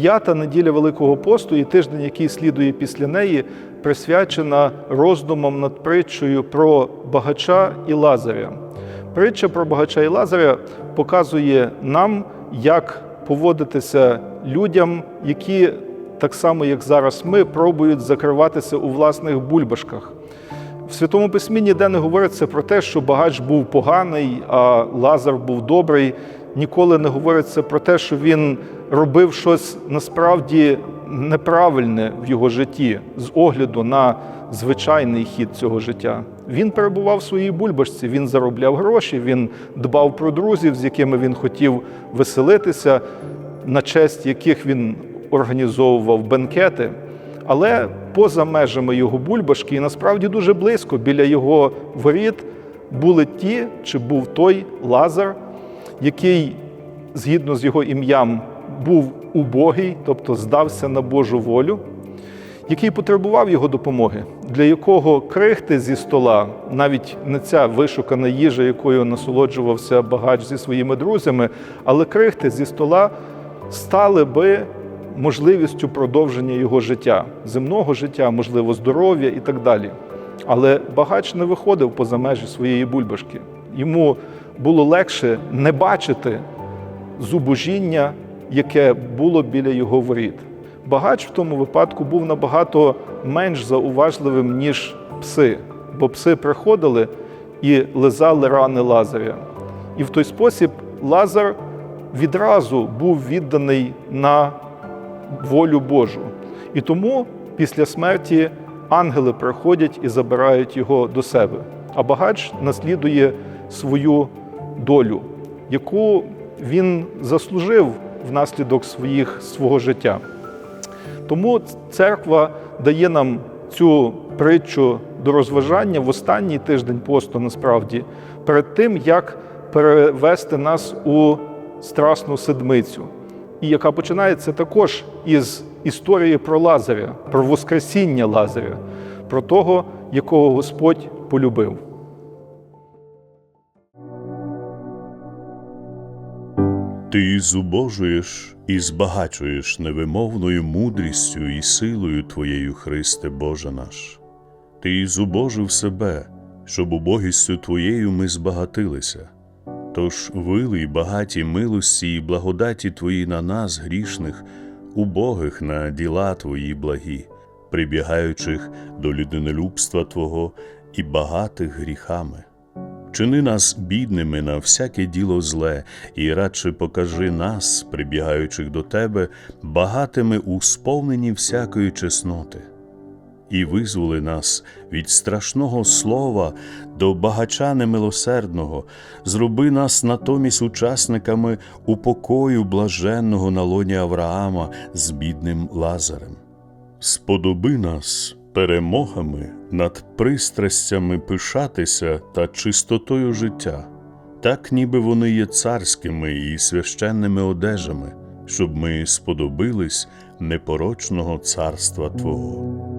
П'ята неділя Великого посту і тиждень, який слідує після неї, присвячена роздумам над притчею про багача і Лазаря. Притча про багача і Лазаря показує нам, як поводитися людям, які так само, як зараз ми, пробують закриватися у власних бульбашках. В Святому Письмі ніде не говориться про те, що багач був поганий, а Лазар був добрий. Ніколи не говориться про те, що він робив щось насправді неправильне в його житті з огляду на звичайний хід цього життя. Він перебував в своїй бульбашці, він заробляв гроші, він дбав про друзів, з якими він хотів веселитися, на честь яких він організовував бенкети. Але поза межами його бульбашки, і насправді дуже близько біля його воріт були ті, чи був той Лазар, який, згідно з його ім'ям, був убогий, тобто здався на Божу волю, який потребував його допомоги, для якого крихти зі стола, навіть не ця вишукана їжа, якою насолоджувався багач зі своїми друзями, але крихти зі стола стали би можливістю продовження його життя, земного життя, можливо, здоров'я і так далі. Але багач не виходив поза межі своєї бульбашки. Йому було легше не бачити зубожіння, яке було біля його воріт. Багач в тому випадку був набагато менш зауважливим, ніж пси, бо пси приходили і лизали рани Лазаря. І в той спосіб Лазар відразу був відданий на волю Божу. І тому після смерті ангели приходять і забирають його до себе. А багач наслідує свою долю, яку він заслужив внаслідок своїх, свого життя. Тому церква дає нам цю притчу до розважання в останній тиждень посту, насправді, перед тим, як перевести нас у страсну седмицю, і яка починається також із історії про Лазаря, про Воскресіння Лазаря, про того, якого Господь полюбив. Ти зубожуєш і збагачуєш невимовною мудрістю і силою Твоєю, Христе Боже наш. Ти зубожив себе, щоб убогістю Твоєю ми збагатилися. Тож вилий багаті милості і благодаті Твої на нас, грішних, убогих на діла Твої благі, прибігаючих до людинолюбства Твого і багатих гріхами. Чини нас бідними на всяке діло зле, і радше покажи нас, прибігаючих до Тебе, багатими у сповненні всякої чесноти, і визволи нас від страшного слова до багача немилосердного, зроби нас натомість учасниками упокою блаженного на лоні Авраама з бідним Лазарем. Сподоби нас перемогами над пристрастями пишатися та чистотою життя, так ніби вони є царськими і священними одежами, щоб ми сподобились непорочного царства Твого.